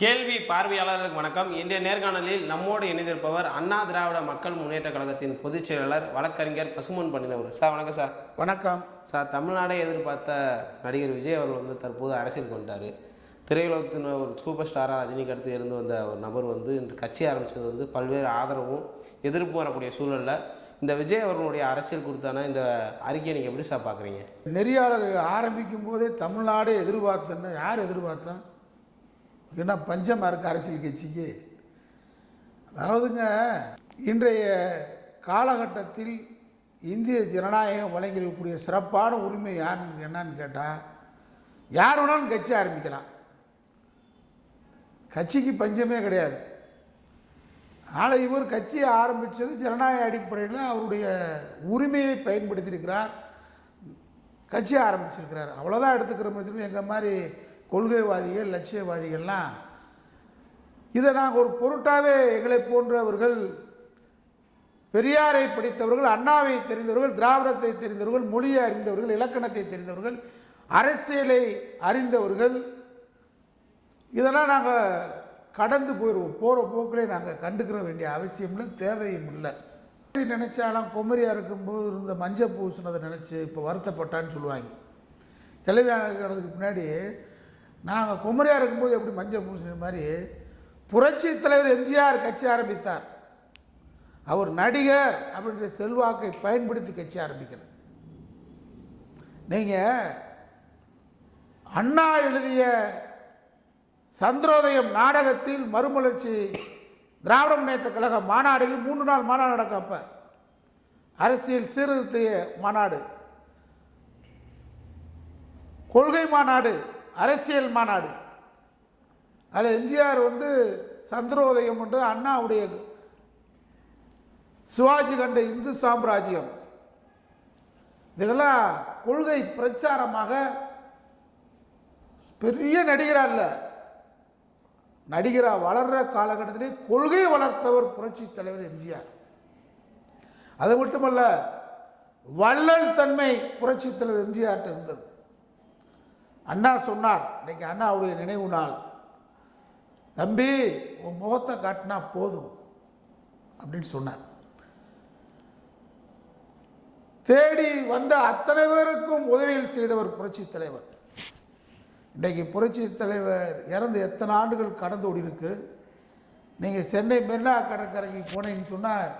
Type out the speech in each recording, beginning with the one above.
கேள்வி பார்வையாளர்களுக்கு வணக்கம். இன்றைய நேர்காணலில் நம்மோடு இணைந்திருப்பவர் அண்ணா திராவிட மக்கள் முன்னேற்ற கழகத்தின் பொதுச் செயலாளர் வழக்கறிஞர் பசுமன் பண்ணினவர். சார் வணக்கம் சார். வணக்கம். சார் தமிழ்நாடே எதிர்பார்த்த நடிகர் விஜய் அவர்கள் வந்து தற்போது அரசியல் கொண்டார். திரையுலகத்தின் ஒரு சூப்பர் ஸ்டாராக ரஜினிக்கு அடுத்து இருந்து வந்த ஒரு நபர் வந்து இன்று கட்சி ஆரம்பித்தது வந்து பல்வேறு ஆதரவும் எதிர்ப்பும் வரக்கூடிய சூழலில் இந்த விஜய் அவர்களுடைய அரசியல் கொடுத்தான இந்த அறிக்கையை நீங்கள் எப்படி சார் பார்க்குறீங்க? நெறியாளர் ஆரம்பிக்கும் போதே தமிழ்நாடே எதிர்பார்த்தேன்னா யார் எதிர்பார்த்தா? என்ன பஞ்சமாக இருக்குது அரசியல் கட்சிக்கு. அதாவதுங்க இன்றைய காலகட்டத்தில் இந்திய ஜனநாயகம் வழங்கியிருக்கக்கூடிய சிறப்பான உரிமை யாருன்னு என்னன்னு கேட்டால் யார் வேணாலும் கட்சி ஆரம்பிக்கலாம். கட்சிக்கு பஞ்சமே கிடையாது. அதனால் இவர் கட்சியை ஆரம்பித்தது ஜனநாயக அடிப்படையில் அவருடைய உரிமையை பயன்படுத்தியிருக்கிறார். கட்சி ஆரம்பிச்சிருக்கிறார். அவ்வளோதான் எடுத்துக்கிற எங்கள் மாதிரி கொள்கைவாதிகள் லட்சியவாதிகள்லாம் இதை நாங்கள் ஒரு பொருட்டாகவே எங்களை போன்றவர்கள் பெரியாரை படித்தவர்கள் அண்ணாவை தெரிந்தவர்கள் திராவிடத்தை தெரிந்தவர்கள் மொழியை அறிந்தவர்கள் இலக்கணத்தை தெரிந்தவர்கள் அரசியலை அறிந்தவர்கள் இதெல்லாம் நாங்கள் கடந்து போயிடுவோம் போகிற போக்கிலே நாங்கள் கண்டுக்கிற வேண்டிய அவசியம் இல்லை தேவையும் இல்லை. நினச்சாலும் குமரியாக இருக்கும்போது இருந்த மஞ்சள் பூசினதை நினச்சி இப்போ வருத்தப்பட்டான்னு சொல்லுவாங்க. கிளவியானதுக்கு பின்னாடி நாங்கள் குமரியாக இருக்கும்போது எப்படி மஞ்சள் பூசின மாதிரி புரட்சி தலைவர் எம்ஜிஆர் கட்சி ஆரம்பித்தார். அவர் நடிகர் அப்படின்ற செல்வாக்கை பயன்படுத்தி கட்சி ஆரம்பிக்கணும் நீங்கள் அண்ணா எழுதிய சந்திரோதயம் நாடகத்தில் மறுமலர்ச்சி திராவிட முன்னேற்ற கழக மாநாடுகள் மூன்று நாள் மாநாடு நடக்கும் அப்போ அரசியல் சீர்திருத்திய மாநாடு. கொள்கை மாநாடு அரசியல் மாநாடு. அதில் எம்ஜிஆர் வந்து சந்திரோதயம் என்று அண்ணாவுடைய சிவாஜி கண்ட இந்து சாம்ராஜ்யம். இதெல்லாம் கொள்கை பிரச்சாரமாக பெரிய நடிகரா இல்லை. நடிகராக வளர்கிற காலகட்டத்திலே கொள்கையை வளர்த்தவர் புரட்சி தலைவர் எம்ஜிஆர். அது மட்டுமல்ல வள்ளல் தன்மை புரட்சி தலைவர் எம்ஜிஆர்கிட்ட இருந்தது. அண்ணா சொன்னார் இன்னைக்கு அண்ணாவுடைய நினைவு நாள். தம்பி உன் முகத்தை காட்டினா போதும். அப்படின்னு சொன்னார். தேடி வந்த அத்தனை பேருக்கும் உதவியில் செய்தவர் புரட்சி தலைவர். இன்றைக்கு புரட்சி தலைவர் இறந்து எத்தனை ஆண்டுகள் கடந்து ஓடி இருக்கு நீங்கள் சென்னை மெரினா கடற்கரைக்கு போனேன்னு சொன்னால்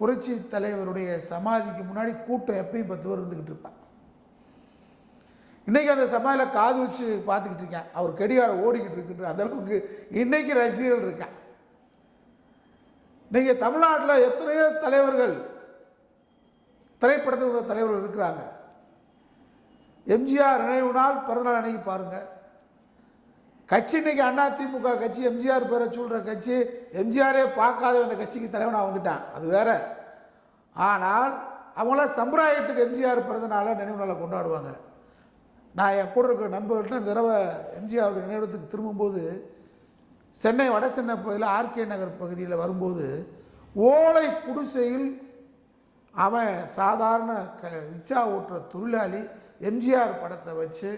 புரட்சி தலைவருடைய சமாதிக்கு முன்னாடி கூட்டம் எப்பயும் பத்து பேர் இருந்துக்கிட்டு இருப்பான் இன்றைக்கி அந்த சமாதியில் காது வச்சு பார்த்துக்கிட்டு இருக்கேன். அவர் கடிகாரம் ஓடிக்கிட்டு இருக்குன்ற அந்தளவுக்கு இன்றைக்கி ரசிகர்கள் இருக்கேன் இன்றைக்கி தமிழ்நாட்டில் எத்தனையோ தலைவர்கள் திரைப்படத்தில் உள்ள தலைவர்கள் இருக்கிறாங்க. எம்ஜிஆர் நினைவு நாள் பிறந்தநாள் அன்னைக்கு பாருங்கள் கட்சி இன்றைக்கி அண்ணா திமுக கட்சி எம்ஜிஆர் பேரை சொல்கிற கட்சி எம்ஜிஆரே பார்க்காத அந்த கட்சிக்கு தலைவனாக வந்துட்டான். அது வேற. ஆனால் அவங்களாம் சம்பிரதாயத்துக்கு எம்ஜிஆர் பிறந்தநாளை நினைவு நாளை கொண்டாடுவாங்க. நான் என் கூட இருக்கிற நண்பர்கள்ட்ட இந்த தடவை எம்ஜிஆருடைய நினைவிடத்துக்கு திரும்பும்போது சென்னை வட சென்னை பகுதியில் ஆர்கே நகர் பகுதியில் வரும்போது ஓலை குடிசையில் அவன் சாதாரண க ரிக்ஷா ஓட்டுற தொழிலாளி எம்ஜிஆர் படத்தை வச்சு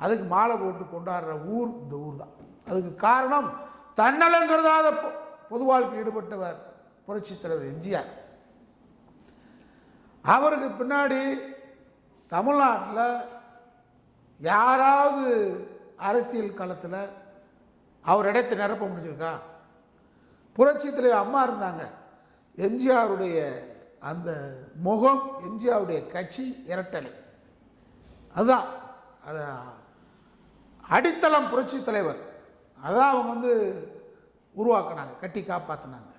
அதுக்கு மாலை போட்டு கொண்டாடுற ஊர் இந்த ஊர் தான் அதுக்கு காரணம் தன்னலங்கிறதாத பொ- பொது வாழ்க்கையில் ஈடுபட்டவர் புரட்சி தலைவர் எம்ஜிஆர். அவருக்கு பின்னாடி தமிழ்நாட்டில் யாராவது அரசியல் களத்தில் அவர் இடத்தை நிரப்ப முடிஞ்சிருக்கா? புரட்சி தலைவர் அம்மா இருந்தாங்க. எம்ஜிஆருடைய அந்த முகம் எம்ஜிஆருடைய கட்சி இரட்டலை. அதுதான். அது அடித்தளம் புரட்சி தலைவர் அதான் அவங்க வந்து உருவாக்குனாங்க கட்டி காப்பாற்றினாங்க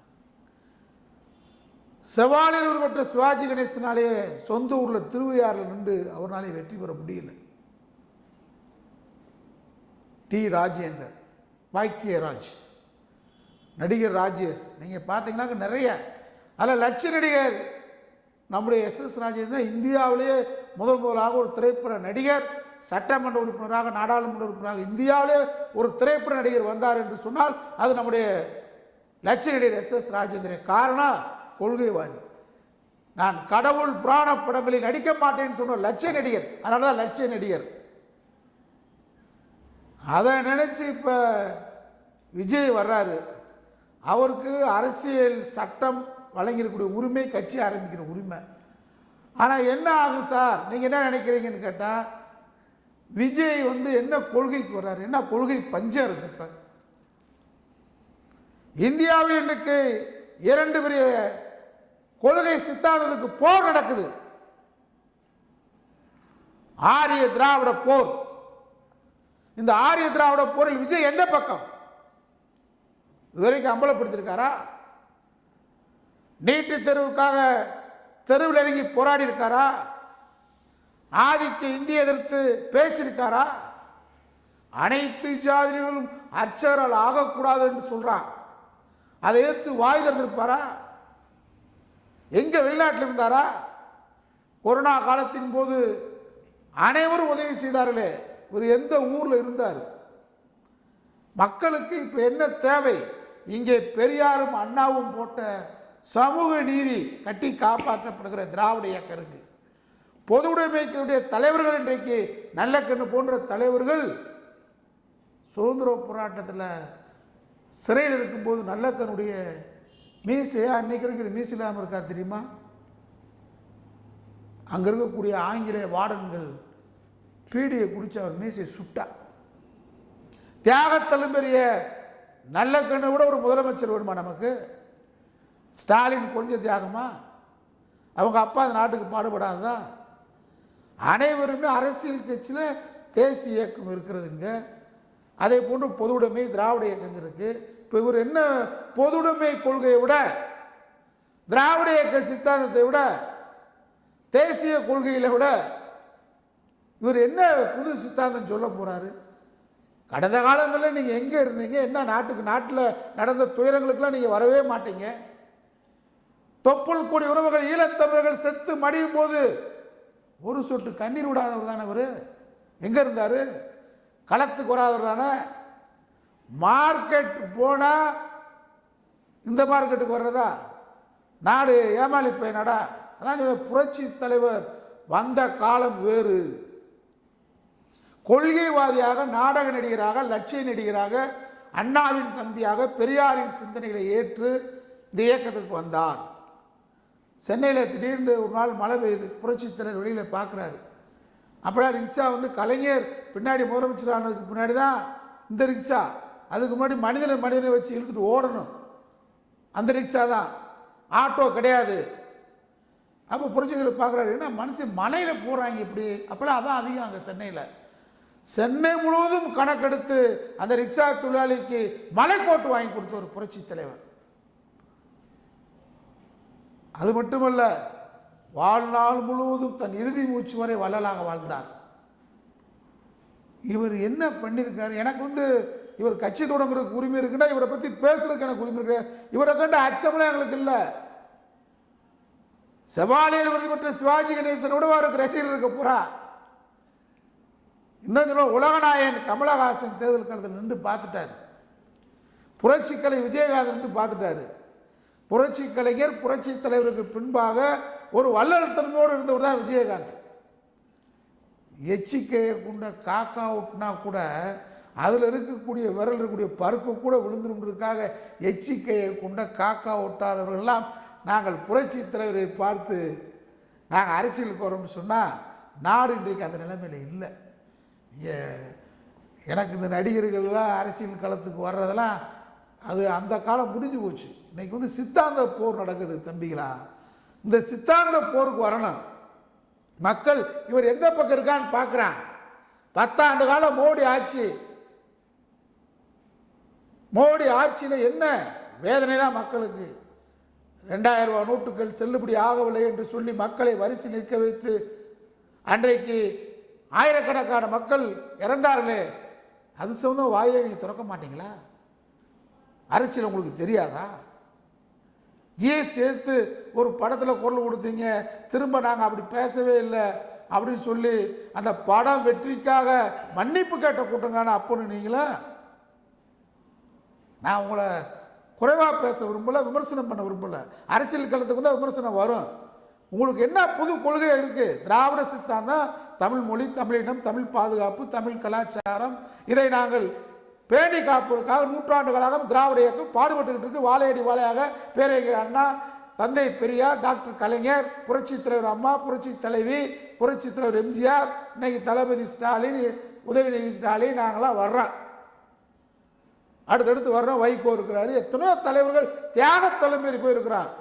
செவாலியர் உருவற்ற சிவாஜி கணேசனாலே சொந்த ஊரில் திருவையாறில் நின்று அவராலே வெற்றி பெற முடியலை. டி ராஜேந்தர் பாக்கியராஜ் நடிகர் ராஜேஷ் நீங்கள் பார்த்தீங்கன்னாக்க நிறைய அதில் லட்ச நடிகர். நம்முடைய எஸ் எஸ் ராஜேந்தர் இந்தியாவிலேயே முதல் முதலாக ஒரு திரைப்பட நடிகர் சட்டமன்ற உறுப்பினராக நாடாளுமன்ற உறுப்பினராக இந்தியாவிலே ஒரு திரைப்பட நடிகர் வந்தார் என்று சொன்னால் அது நம்முடைய லட்ச நடிகர் எஸ் எஸ் ராஜேந்திரன் காரணம் கொள்கைவாதி. நான் கடவுள் புராண படங்களில் நடிக்க மாட்டேன்னு சொன்ன லட்ச நடிகர் அதனால தான் லட்ச நடிகர். அதை நினச்சி இப்போ விஜய் வர்றாரு. அவருக்கு அரசியல் சட்டம் வழங்கியிருக்கக்கூடிய உரிமை கட்சி ஆரம்பிக்கிற உரிமை. ஆனால் என்ன ஆகும் சார்? நீங்கள் என்ன நினைக்கிறீங்கன்னு கேட்டால் விஜய் வந்து என்ன கொள்கைக்கு வர்றாரு? என்ன கொள்கை பஞ்சம் இருக்கு இப்போ? இந்தியாவில் இன்றைக்கு இரண்டு பெரிய கொள்கை சித்தாந்தத்துக்கு போர் நடக்குது. ஆரிய திராவிட போர். இந்த ஆரிய திராவிட போரில் விஜய் எந்த பக்கம்? இதுவரைக்கும் அம்பலப்படுத்தியிருக்காரா? நீட்டு தெருவுக்காக தெருவில் இறங்கி போராடி இருக்காரா ஆதிக்க இந்திய எதிர்த்து பேசியிருக்காரா? அனைத்து ஜாதியினரும் அர்ச்சகரால் ஆகக்கூடாது என்று சொல்கிறான் அதை எடுத்து வாய் திறந்திருப்பாரா? எங்கே வெளிநாட்டில் இருந்தாரா? கொரோனா காலத்தின் போது அனைவரும் உதவி செய்தார்களே. இவர் எந்த ஊரில் இருந்தார்? மக்களுக்கு இப்போ என்ன தேவை? இங்கே பெரியாரும் அண்ணாவும் போட்ட சமூக நீதி கட்டி காப்பாற்றப்படுகிற திராவிட இயக்கம் இருக்கு. பொது உடைமைக்குடைய தலைவர்கள் இன்றைக்கு நல்லக்கண்ணு போன்ற தலைவர்கள் சுதந்திர போராட்டத்தில் சிறையில் இருக்கும்போது நல்லக்கனுடைய மீசையா அன்னைக்கு இருக்கிற மீசை இல்லாமல் இருக்கார் தெரியுமா? அங்கே இருக்கக்கூடிய ஆங்கிலேய வார்டன்கள் பீடியை குடித்து அவர் மீசையை சுட்டா. தியாகத்தலும் பெரிய நல்ல கண்ணை விட ஒரு முதலமைச்சர் வேணுமா நமக்கு? ஸ்டாலின் கொஞ்சம் தியாகமா? அவங்க அப்பா அந்த நாட்டுக்கு பாடுபடாதா அனைவருமே அரசியல் கட்சியில் தேசிய இயக்கம் இருக்கிறதுங்க அதே போன்று பொதுவுடைமை திராவிட இயக்கங்க இருக்குது இப்போ இவர் என்ன பொதுவுடைமை கொள்கையை விட திராவிட இயக்க சித்தாந்தத்தை விட தேசிய கொள்கையில் விட இவர் என்ன புது சித்தாந்தம் சொல்ல போகிறாரு கடந்த காலங்களில் நீங்கள் எங்கே இருந்தீங்க? என்ன நாட்டுக்கு நாட்டில் நடந்த துயரங்களுக்கெல்லாம் நீங்கள் வரவே மாட்டீங்க? தொப்புள் கூடி உறவுகள் ஈழத்தமிழர்கள் செத்து மடியும் போது ஒரு சொட்டு கண்ணீர் விடாதவர் தானே அவர்? எங்கே இருந்தார்? களத்துக்கு வராதவர் தானே? மார்க்கெட் போனால் இந்த மார்க்கெட்டுக்கு வர்றதா? நாடு ஏமாளிப்பை நடா? அதான் புரட்சி தலைவர். வந்த காலம் வேறு. கொள்கைவாதியாக நாடக நடிகராக லட்சிய நடிகராக அண்ணாவின் தம்பியாக பெரியாரின் சிந்தனைகளை ஏற்று இந்த இயக்கத்திற்கு வந்தார். சென்னையில் திடீர்னு ஒரு நாள் மழை பெய்யுது. புரட்சித்தனர் வெளியில் பார்க்குறாரு அப்படியே ரிக்ஷா வந்து கலைஞர் பின்னாடி முதலமைச்சர் ஆனதுக்கு பின்னாடி தான் இந்த ரிக்ஷா. அதுக்கு முன்னாடி மனிதனை மனிதனை வச்சு இழுத்துட்டு ஓடணும். அந்த ரிக்ஷா தான். ஆட்டோ கிடையாது. அப்போ புரட்சிகர் பார்க்குறாரு என்ன மனுஷன் மலையில் போகிறாங்க இப்படி? அப்போலாம் அதான் அதிகம் அங்கே சென்னையில். சென்னை முழுவதும் கணக்கெடுத்து அந்த ரிக்ஷா தொழிலாளிக்கு மலைக்கோட்டு வாங்கி கொடுத்த ஒரு புரட்சி தலைவர். அது மட்டுமல்ல வாழ்நாள் முழுவதும் தன் இறுதி மூச்சு வரை வள்ளலாக வாழ்ந்தார். இவர் என்ன பண்ணியிருக்காரு எனக்கு வந்து இவர் கட்சி தொடங்குறதுக்கு உரிமை இருக்குன்னா இவரை பற்றி பேசுறதுக்கு எனக்கு உரிமை இருக்கு. இவரை கண்ட அச்சமெல்லாம் எங்களுக்கு இல்லை. செவாலியர் விருது பெற்ற சிவாஜி கணேசனோட அவருக்கு ரசிகர் இருக்க போறா இன்னொரு உலகநாயகன் கமலஹாசன் தேர்தல் களத்தில் நின்று பார்த்துட்டாரு. புரட்சிக்கலை விஜயகாந்த் நின்று பார்த்துட்டாரு. புரட்சி கலைஞர் புரட்சி தலைவருக்கு பின்பாக ஒரு வல்லழுத்தன்மையோடு இருந்தவர் தான் விஜயகாந்த். எச்சிக்கையை கொண்ட காக்கா விட்டுனா கூட அதில் இருக்கக்கூடிய விரல் இருக்கக்கூடிய பருப்பு கூட விழுந்துருக்காக எச்சிக்கையை கொண்ட காக்கா ஒட்டாதவர்கள்லாம் நாங்கள் புரட்சி தலைவரை பார்த்து நாங்கள் அரசியலுக்கு வரோம்னு சொன்னால் நாடு இன்றைக்கு அந்த நிலைமையில் இல்லை. எனக்கு இந்த நடிகர்கள்லாம் அரசியல் களத்துக்கு வர்றதெல்லாம் அது அந்த காலம் முடிஞ்சு போச்சு. இன்றைக்கி வந்து சித்தாந்த போர் நடக்குது தம்பிகளா. இந்த சித்தாந்த போருக்கு வரணும். மக்கள் இவர் எந்த பக்கம் இருக்கான்னு பார்க்குறான் பத்தாண்டு காலம் மோடி ஆட்சி. மோடி ஆட்சியில் என்ன வேதனை தான் மக்களுக்கு. ரெண்டாயிரம் ரூபா நோட்டுகள் செல்லுபடி ஆகவில்லை என்று சொல்லி மக்களை வரிசை நிற்க வைத்து அன்றைக்கு ஆயிரக்கணக்கான மக்கள் இறந்தார்களே அது சம்பந்தம் வாயை நீங்கள் திறக்க மாட்டீங்களா? அரசியல் உங்களுக்கு தெரியாதா? ஜிஎஸ்டி எடுத்து ஒரு படத்தில் குரல் கொடுத்தீங்க திரும்ப நாங்கள் அப்படி பேசவே இல்லை அப்படின்னு சொல்லி அந்த படம் வெற்றிக்காக மன்னிப்பு கேட்ட கூட்டங்கான அப்போன்னு நீங்களா? நான் உங்களை குறைவாக பேச விரும்பலை விமர்சனம் பண்ண விரும்பலை. அரசியல் களத்துக்கு தான் விமர்சனம் வரும். உங்களுக்கு என்ன புது கொள்கை இருக்குது திராவிட சித்தாந்தம் தமிழ் மொழி தமிழினம் தமிழ் பாதுகாப்பு தமிழ் கலாச்சாரம். இதை நாங்கள் பேணி காப்பதற்காக நூற்றாண்டுகளாக திராவிட இயக்கம் பாடுபட்டுக்கிட்டு இருக்கு. வாழையடி வாழையாக பேரறிஞர் அண்ணா தந்தை பெரியார் டாக்டர் கலைஞர் புரட்சி தலைவர் அம்மா புரட்சி தலைவி புரட்சித் தலைவர் எம்ஜிஆர் இன்னைக்கு தளபதி ஸ்டாலின் உதயநிதி ஸ்டாலின் நாங்களாம் வர்றோம். அடுத்தடுத்து வர்றோம். வைகோ இருக்கிறாரு. எத்தனையோ தலைவர்கள் தியாக தலைமையில் போயிருக்கிறான்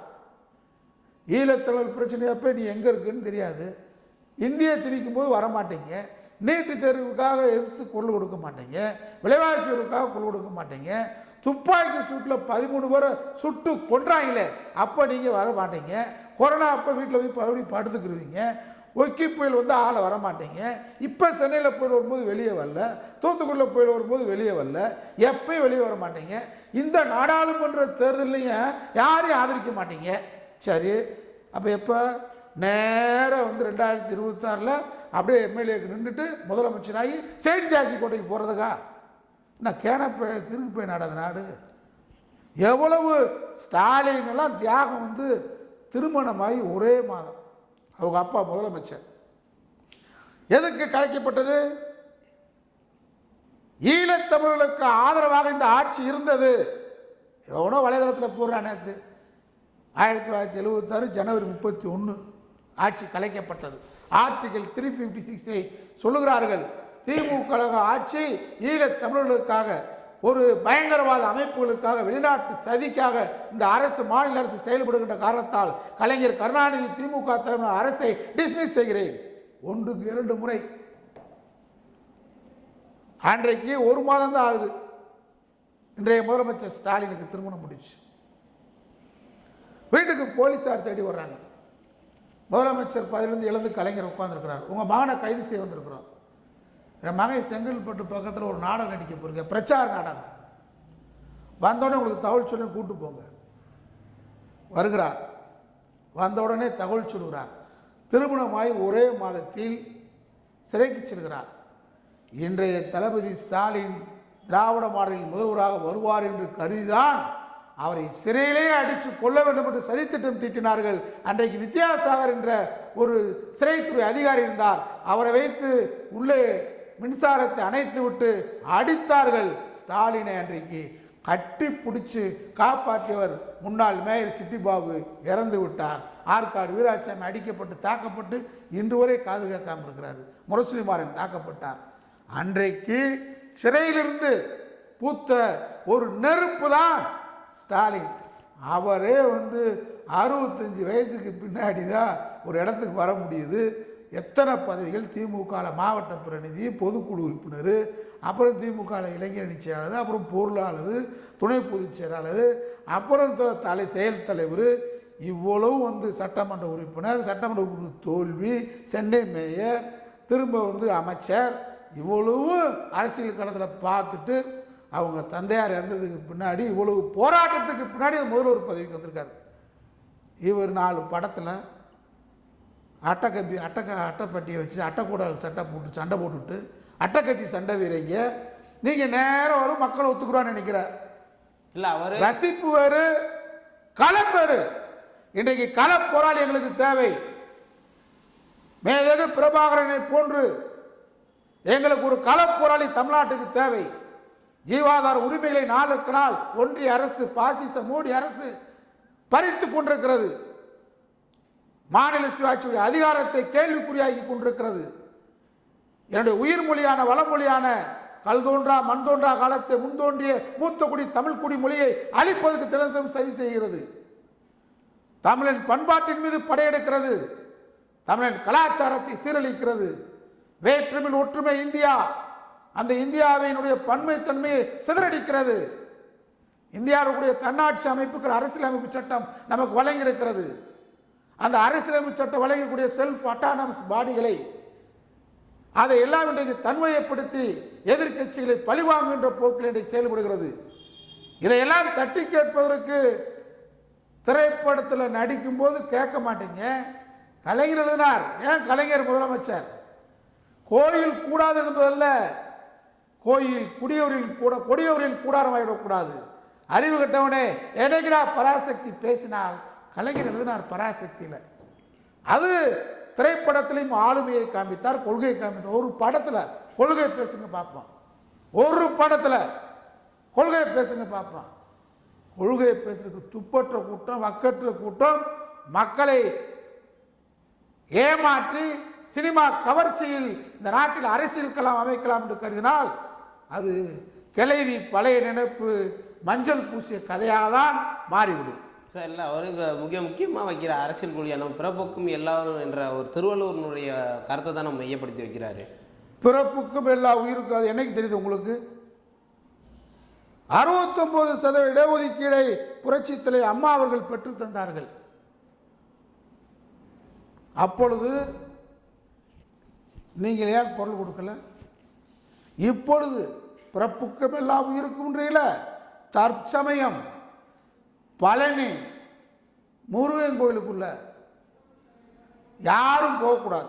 ஈழத்தலைவர் பிரச்சனை அப்போ நீ எங்கே இருக்குன்னு தெரியாது. இந்தியை திணிக்கும் போது வரமாட்டீங்க. நீட்டு தேர்வுக்காக எதிர்த்து குரல் கொடுக்க மாட்டீங்க. விலைவாசி தேர்வுக்காக குரல் கொடுக்க மாட்டீங்க. துப்பாக்கி சூட்டில் பதிமூணு பேரை சுட்டு கொன்றாங்களே அப்போ நீங்கள் வர மாட்டீங்க கொரோனா அப்போ வீட்டில் போய் படி படுத்துக்கிருவீங்க. ஒக்கி புயல் வந்து ஆளை வர மாட்டீங்க இப்போ சென்னையில் புயல் வரும்போது வெளியே வரல. தூத்துக்குடியில் புயல் வரும்போது வெளியே வரல. எப்பயும் வெளியே வர மாட்டீங்க இந்த நாடாளுமன்ற தேர்தலையும் யாரையும் ஆதரிக்க மாட்டீங்க. சரி அப்போ எப்போ? நேராக வந்து ரெண்டாயிரத்தி இருபத்தாறில் அப்படியே எம்எல்ஏக்கு நின்றுட்டு முதலமைச்சராகி செயின்ட் ஜார்ஜி கோட்டைக்கு போகிறதுக்கா நான் கேனப்பே கிறுக்கு போய் நாடு எவ்வளவு ஸ்டாலின் எல்லாம் தியாகம் வந்து திருமணமாகி ஒரே மாதம். அவங்க அப்பா முதலமைச்சர். எதுக்கு கலைக்கப்பட்டது? ஈழத்தமிழர்களுக்கு ஆதரவாக இந்த ஆட்சி இருந்தது. எவனோ வலைதளத்தில் போடுறான் நேற்று ஆயிரத்தி தொள்ளாயிரத்தி எழுபத்தாறு ஜனவரி முப்பத்தி ஒன்று ஆட்சி கலைக்கப்பட்டது. ஆர்டிகல் த்ரீ ஃபிஃப்டி சிக்ஸை சொல்லுகிறார்கள் திமுக ஆட்சி ஈழத் தமிழர்களுக்காக ஒரு பயங்கரவாத அமைப்புகளுக்காக வெளிநாட்டு சதிக்காக இந்த அரசு மாநில அரசு செயல்படுகின்ற காரணத்தால் கலைஞர் கருணாநிதி திமுக தலைவர் அரசை டிஸ்மிஸ் செய்கிறேன். ஒன்றுக்கு இரண்டு முறை. அன்றைக்கு ஒரு மாதம் தான் ஆகுது. இன்றைய முதலமைச்சர் ஸ்டாலினுக்கு திருமணம் முடிச்சு வீட்டுக்கு போலீஸார் தேடி வர்றாங்க. முதலமைச்சர் பதிலிருந்து இழந்து கலைஞர் உட்காந்துருக்கிறார் உங்கள் மகனை கைது செய்ய வந்திருக்கிறோம். என் மகன் செங்கல்பட்டு பக்கத்தில் ஒரு நாடகம் நடிக்க போறீங்க. பிரச்சார நாடகம். வந்தோடனே உங்களுக்கு தகவல் சொல்லி கூட்டு போங்க. வருகிறார். வந்த உடனே தகவல் சொல்கிறார் திருமணமாய் ஒரே மாதத்தில் சிறைக்கு செல்கிறார். இன்றைய தளபதி ஸ்டாலின் திராவிட மாடலின் முதல்வராக வருவார் என்று கருதிதான் அவரை சிறையிலேயே அடித்து கொள்ள வேண்டும் என்று சதித்திட்டம் தீட்டினார்கள். அன்றைக்கு வித்யாசாகர் என்ற ஒரு சிறைத்துறை அதிகாரி இருந்தார். அவரை வைத்து உள்ளே மின்சாரத்தை அணைத்து விட்டு அடித்தார்கள் ஸ்டாலினை அன்றைக்கு. கட்டி பிடிச்சி காப்பாற்றியவர் முன்னாள் மேயர் சிட்டிபாபு இறந்து விட்டார். ஆற்காடு வீராசாமி அடிக்கப்பட்டு தாக்கப்பட்டு இன்று வரை காது கேட்காமல் இருக்கிறார். முரசொலிமாறன் தாக்கப்பட்டார். அன்றைக்கு சிறையிலிருந்து பூத்த ஒரு நெருப்பு தான் ஸ்டாலின். அவரே வந்து அறுபத்தஞ்சு வயசுக்கு பின்னாடி தான் ஒரு இடத்துக்கு வர முடியுது. எத்தனை பதவிகள்? திமுகவில் மாவட்ட பிரதிநிதி பொதுக்குழு உறுப்பினர் அப்புறம் திமுகவில் இளைஞரணி செயலாளர் அப்புறம் பொருளாளர் துணை பொதுச் செயலாளர் அப்புறம் தலை செயல் தலைவர். இவ்வளவு வந்து சட்டமன்ற உறுப்பினர் சட்டமன்ற உறுப்பினர் தோல்வி சென்னை மேயர் திரும்ப வந்து அமைச்சர். இவ்வளவும் அரசியல் களத்தில் பார்த்துட்டு அவங்க தந்தையார் இறந்ததுக்கு பின்னாடி இவ்வளவு போராட்டத்துக்கு பின்னாடி முதல்வர் பதவிக்கு வந்திருக்காரு. இவர் நாலு படத்தில் அட்டைக்கம்பி அட்டை அட்டைப்பட்டியை வச்சு அட்டைக்கூட சட்டை போட்டு சண்டை போட்டுட்டு அட்டைக்கத்தி சண்டை வீரங்க. நீங்கள் நேரம் வரும் மக்களை ஒத்துக்குறான்னு நினைக்கிற இல்லை அவர் ரசிப்பு வேறு களம் வேறு இன்றைக்கு கள போராளி எங்களுக்கு தேவை. மேதகு பிரபாகரனை போன்று எங்களுக்கு ஒரு கள போராளி தமிழ்நாட்டுக்கு தேவை. ஜீவாதார உரிமைகளை நாளுக்கு நாள் ஒன்றிய அரசு பாசிச மோடி அரசு பறித்து கொண்டிருக்கிறது. மாநில சுயாட்சியுடைய அதிகாரத்தை கேள்விக்குறியாகி கொண்டிருக்கிறது. என்னுடைய உயிர் மொழியான வளமொழியான கல் தோன்றா மண் தோன்றா காலத்தை முன்தோன்றிய மூத்த குடி தமிழ் குடி மொழியை அழிப்பதற்கு தினசரம் சதி செய்கிறது. தமிழின் பண்பாட்டின் மீது படையெடுக்கிறது. தமிழின் கலாச்சாரத்தை சீரழிக்கிறது. வேற்றுமையில் ஒற்றுமை இந்தியா அந்த இந்தியாவினுடைய பன்மைத்தன்மையை சிதறடிக்கிறது. இந்தியாவுடைய தன்னாட்சி அமைப்புகள் அரசியலமைப்பு சட்டம் நமக்கு வழங்கியிருக்கிறது. அந்த அரசியலமைப்பு சட்டம் வழங்கக்கூடிய செல்ஃப் அட்டானமஸ் பாடிகளை அதை எல்லாம் இன்றைக்கு தன்மையப்படுத்தி எதிர்க்கட்சிகளை பழிவாங்குகின்ற போக்கில் இன்றைக்கு செயல்படுகிறது. இதையெல்லாம் தட்டி கேட்பதற்கு திரைப்படத்தில் நடிக்கும்போது கேட்க மாட்டீங்க. கலைஞர் எழுதினார். ஏன் கலைஞர் முதலமைச்சர்? கோயில் கூடாது என்பதல்ல. கோயில் குடியவரில் கூட கொடியவரில் கூடாரம் ஆகிடக்கூடாது அறிவு கட்டவனே என்னைக்குடா பராசக்தி பேசினால் கலைஞர் எழுதினார் பராசக்தியில். அது திரைப்படத்திலையும் ஆளுமையை காமித்தார் கொள்கையை காமித்தார். ஒரு படத்தில் கொள்கை பேசுங்க பார்ப்போம் ஒரு படத்தில் கொள்கையை பேசுங்க பார்ப்பான் கொள்கையை பேசுறதுக்கு துப்பற்ற கூட்டம் வக்கற்ற கூட்டம் மக்களை ஏமாற்றி சினிமா கவர்ச்சியில் இந்த நாட்டில் அரசியல் கலாம் அமைக்கலாம் என்று கருதினால் அது கிளைவி பழைய நினைப்பு மஞ்சள் பூசிய கதையாக தான் மாறிவிடும். சார் இல்லை அவருக்கு மிக முக்கியமாக வைக்கிற அரசியல் கொள்கையான பிறப்புக்கும் எல்லாரும் என்ற ஒரு திருவள்ளுவனுடைய கருத்தை தான் நம்ம மையப்படுத்தி வைக்கிறாரு. பிறப்புக்கும் எல்லா உயிருக்கும் அது என்னைக்கு தெரியுது உங்களுக்கு? அறுபத்தொன்பது சதவீத இடஒதுக்கீடை புரட்சித் தலைவர் அம்மா அவர்கள் பெற்று தந்தார்கள். அப்பொழுது நீங்கள் ஏன் குரல் கொடுக்கல? இப்பொழுது பிறப்புக்கும் எல்லா உயிருக்கும்ன்றீங்கள? தற்சமயம். பழனி முருகன் கோயிலுக்குள்ள. யாரும் போகக்கூடாது.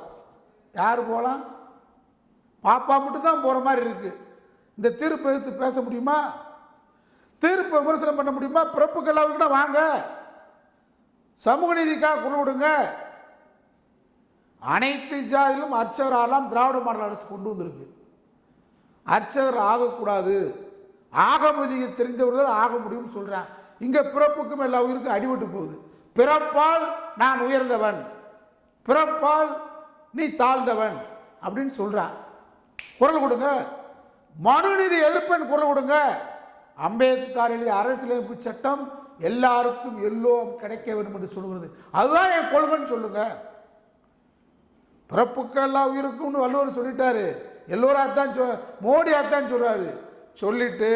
யார் போகலாம்? பாப்பா மட்டும்தான் போகிற மாதிரி இருக்குது இந்த தீர்ப்பு எடுத்து பேச முடியுமா? தீர்ப்பு விமர்சனம் பண்ண முடியுமா? பிறப்புக்கு எல்லாருக்கிட்ட வாங்க. சமூக நீதிக்காக குழு விடுங்க அனைத்து ஜாதியிலும் அர்ச்சகராலாம் திராவிட மாடல் அரசு கொண்டு வந்திருக்கு. அர்ச்சகர் ஆகக்கூடாது. ஆகமதியை தெரிந்தவர்கள் ஆக முடியும்னு சொல்கிறேன் இங்கே பிறப்புக்கும் எல்லா உயிருக்கும் அடிபட்டு போகுது. பிறப்பால் நான் உயர்ந்தவன். பிறப்பால் நீ தாழ்ந்தவன் அப்படின்னு சொல்கிறான் குரல் கொடுங்க. மனுநீதி எதிர்ப்பெண் குரல் கொடுங்க. அம்பேத்கர் எழுதிய அரசியலமைப்பு சட்டம் எல்லாருக்கும் எல்லோரும் கிடைக்க வேண்டும் என்று சொல்கிறது அதுதான் என் கொள்கைன்னு சொல்லுங்க. பிறப்புக்கு எல்லா உயிருக்கும்னு வள்ளுவர் சொல்லிட்டாரு. எல்லோரும் அதான் சொ மோடி அதான் சொல்கிறாரு சொல்லிட்டு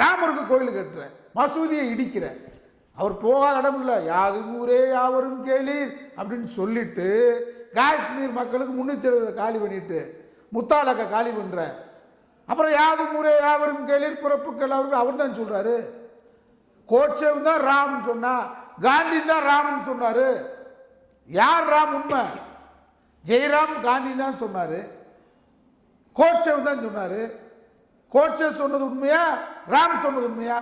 ராமருக்கு கோயில் கட்டுறேன். மசூதியை இடிக்கிறேன். அவர் போகாத இடம் இல்லை. யாது ஊரே யாவரும் கேளீர் அப்படின்னு சொல்லிட்டு காஷ்மீர் மக்களுக்கு முன்னூற்றி எழுபதை காலி பண்ணிட்டு முத்தாலக்க காலி பண்ணுறேன் அப்புறம் யாது ஊரே யாவரும் கேளீர் பிறப்புக்கள் எல்லாரும் அவர் தான் சொல்கிறாரு கோட்சேவ் தான் ராம்னு சொன்னால் காந்தி தான் ராம்னு சொன்னார். யார் ராம் உண்மை? ஜெய்ராம் காந்தி தான் சொன்னார். கோட்சேவ் தான் சொன்னார். கோட்சே சொன்னது உண்மையா? ராம் சொன்னது உண்மையா?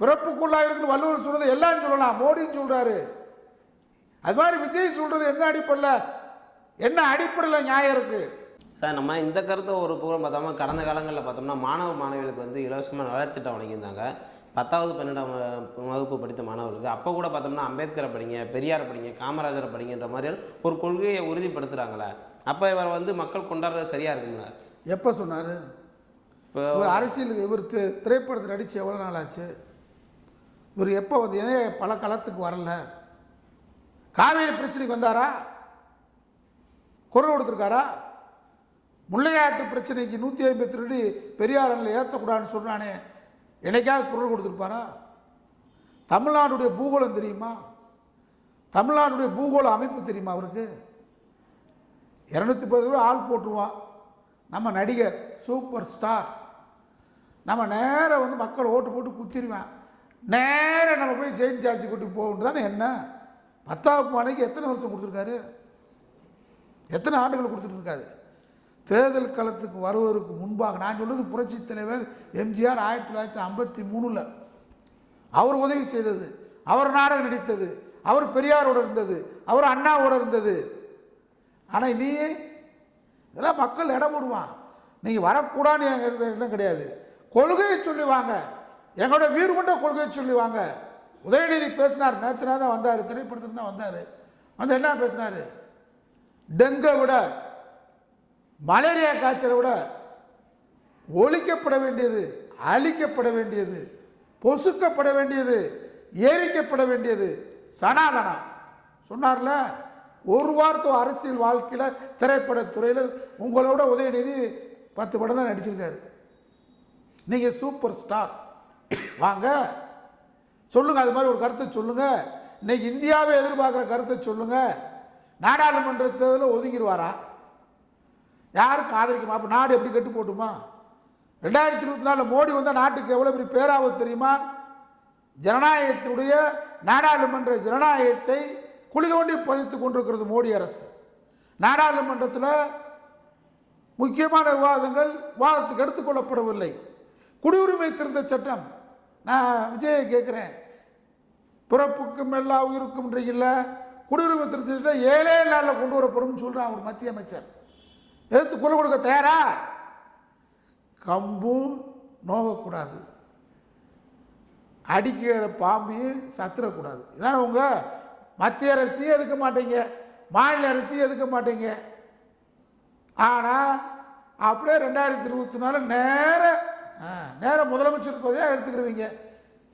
பிறப்புக்குள்ளாக இருக்கு வள்ளுவர் சொன்னது எல்லாம் சொல்லலாம். மோடின்னு சொல்கிறாரு அது மாதிரி விஜய் சொல்கிறது என்ன அடிப்படையில்? என்ன அடிப்படையில் நியாயம் இருக்குது சார் நம்ம இந்த கருத்தை ஒரு பூரம் பார்த்தோம்னா கடந்த காலங்களில் பார்த்தோம்னா மாணவ மாணவிகளுக்கு வந்து இலவசமாக நலத்திட்டம் வழங்கியிருந்தாங்க. பத்தாவது பன்னெண்டாம் வகுப்பு படித்த மாணவர்களுக்கு. அப்போ கூட பார்த்தோம்னா அம்பேத்கரை படிங்க பெரியாரை படிங்க காமராஜரை படிங்கன்ற மாதிரி ஒரு கொள்கையை உறுதிப்படுத்துகிறாங்களே அப்போ இவர் வந்து மக்கள் கொண்டாடுறது சரியாக இருக்குங்களா எப்போ சொன்னார்? இவர் அரசியல் இவர் திரைப்படத்தில் நடித்து எவ்வளோ நாள் ஆச்சு? இவர் எப்போ வந்து ஏன் பல களத்துக்கு வரல? காவேரி பிரச்சனைக்கு வந்தாரா? குரல் கொடுத்துருக்காரா? முல்லையாட்டு பிரச்சனைக்கு நூற்றி ஐம்பத்தி ரெண்டு பெரியார் ஏற்றக்கூடாதுன்னு சொல்கிறானே என்னைக்காவது குரல் கொடுத்துருப்பாரா? தமிழ்நாடுடைய பூகோளம் தெரியுமா? தமிழ்நாடுடைய பூகோள அமைப்பு தெரியுமா அவருக்கு? இரநூத்தி பத்து ரூபா ஆள் போட்டுருவான். நம்ம நடிகர் சூப்பர் ஸ்டார். நம்ம நேராக வந்து மக்கள் ஓட்டு போட்டு குத்திடுவேன் நேராக நம்ம போய் ஜெயின் சார்ஜ் கூட்டி போகணும் தானே என்ன? பத்தாவது மணிக்கு எத்தனை வருஷம் கொடுத்துருக்காரு? எத்தனை ஆண்டுகள் கொடுத்துட்ருக்காரு தேர்தல் களத்துக்கு வருவதற்கு முன்பாக நான் சொல்வது புரட்சி தலைவர் எம்ஜிஆர் ஆயிரத்தி தொள்ளாயிரத்தி ஐம்பத்தி மூணில் அவர் உதவி செய்தது அவர் நாடகம் நடித்தது அவர் பெரியாரோட இருந்தது அவர் அண்ணாவோட இருந்தது. ஆனால் நீ இதெல்லாம் மக்கள் இடம் போடுவான். நீங்கள் வரக்கூடாதுன்னு எங்கள் இடம் கிடையாது. கொள்கையை சொல்லி வாங்க. எங்களோட வீர் கொண்ட கொள்கையை சொல்லி வாங்க. உதயநிதி பேசினார். நேற்றுனா தான் வந்தார். திரைப்படத்தில் தான் வந்தார். வந்து என்ன பேசினார்? டெங்கை விட மலேரியா காய்ச்சலை விட ஒழிக்கப்பட வேண்டியது அழிக்கப்பட வேண்டியது பொசுக்கப்பட வேண்டியது ஏரிக்கப்பட வேண்டியது சனாதனம். சொன்னார்ல? ஒரு வாரத்து அரசியல் வாழ்க்கையில் திரைப்படத்துறையில் உங்களோட உதயநிதி பத்து படம் தான் நடிச்சிருக்காரு. நீங்கள் சூப்பர் ஸ்டார் வாங்க. சொல்லுங்கள் அது மாதிரி ஒரு கருத்தை சொல்லுங்கள் இன்னைக்கு இந்தியாவை எதிர்பார்க்குற கருத்தை சொல்லுங்கள் நாடாளுமன்ற தேர்தலில் ஒதுங்கிடுவாரா? யாருக்கும் ஆதரிக்குமா அப்போ நாடு எப்படி கட்டு போட்டுமா ரெண்டாயிரத்தி இருபத்தி நாலில் மோடி வந்தால் நாட்டுக்கு எவ்வளோ பெரிய பேராவது தெரியுமா? ஜனநாயகத்தினுடைய நாடாளுமன்ற ஜனநாயகத்தை குழி தோண்டி பதித்து கொண்டிருக்கிறது மோடி அரசு. நாடாளுமன்றத்தில் முக்கியமான விவாதங்கள் விவாதத்துக்கு எடுத்துக்கொள்ளப்படவில்லை குடியுரிமை திருத்த சட்டம். நான் விஜயை கேட்குறேன் பிறப்புக்கும் எல்லா உயிருக்கும்ன்றீங்கல்ல குடியுரிமை திருத்த சட்டம் ஏழே நாளில் கொண்டு வரப்படும் சொல்கிறான் ஒரு மத்திய அமைச்சர். எதிர்த்து குரல் கொடுக்க தயாரா? கம்பும் நோகக்கூடாது. அடிக்கிற பாம்பையும் சத்துறக்கூடாது இதான் உங்கள் மத்திய அரசையும் எதுக்க மாட்டீங்க. மாநில அரசையும் எதுக்க மாட்டீங்க. ஆனால் அப்படியே ரெண்டாயிரத்தி இருபத்தி நாலு நேர ஆ, நேர முதலமைச்சர் பதவியாக எடுத்துக்கிடுவீங்க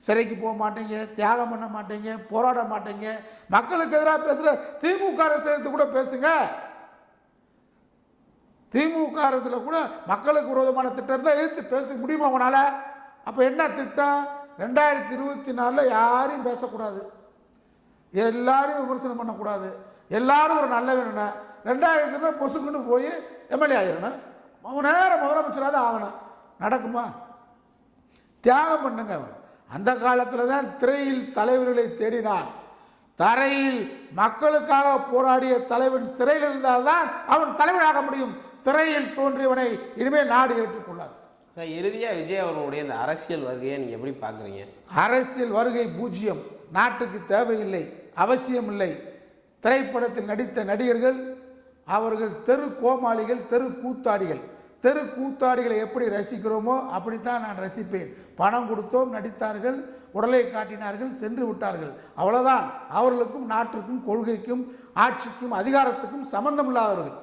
சிறைக்கு போக மாட்டீங்க தியாகம் பண்ண மாட்டீங்க போராட மாட்டீங்க. மக்களுக்கு எதிராக பேசுகிற திமுக அரசு எடுத்து கூட பேசுங்க. திமுக அரசில் கூட மக்களுக்கு விரோதமான திட்டம் இருந்தால் எதிர்த்து பேச முடியுமா உங்களால்? அப்போ என்ன திட்டம்? ரெண்டாயிரத்தி இருபத்தி நாலில் யாரையும் பேசக்கூடாது. எல்லாரையும் விமர்சனம் பண்ணக்கூடாது. எல்லாரும் ஒரு நல்ல வேணும் ரெண்டாயிரத்துல பொசுக்குன்னு போய் எம்எல்ஏ அவன் நேரம் முதலமைச்சராக தான் ஆகணும். நடக்குமா? தியாகம் பண்ணுங்க அந்த காலத்தில் தான் திரையில் தலைவர்களை தேடினான். தரையில் மக்களுக்காக போராடிய தலைவன் சிறையில் இருந்தால்தான் அவன் தலைவனாக முடியும். திரையில் தோன்றியவனை இனிமேல் நாடு ஏற்றுக்கொள்ளாது சார் இறுதியாக விஜய் அவர்களுடைய இந்த அரசியல் வருகையை நீங்கள் எப்படி பார்க்குறீங்க? அரசியல் வருகை பூஜ்ஜியம். நாட்டுக்கு தேவையில்லை. அவசியமில்லை. திரைப்படத்தில் நடித்த நடிகர்கள் அவர்கள் தெரு கோமாளிகள் தெரு கூத்தாடிகள். தெரு கூத்தாடிகளை எப்படி ரசிக்கிறோமோ அப்படித்தான் நான் ரசிப்பேன். பணம் கொடுத்தோம் நடித்தார்கள் உடலை காட்டினார்கள் சென்று விட்டார்கள். அவ்வளோதான் அவர்களுக்கும் நாட்டுக்கும் கொள்கைக்கும் ஆட்சிக்கும் அதிகாரத்துக்கும் சம்பந்தம் இல்லாதவர்கள்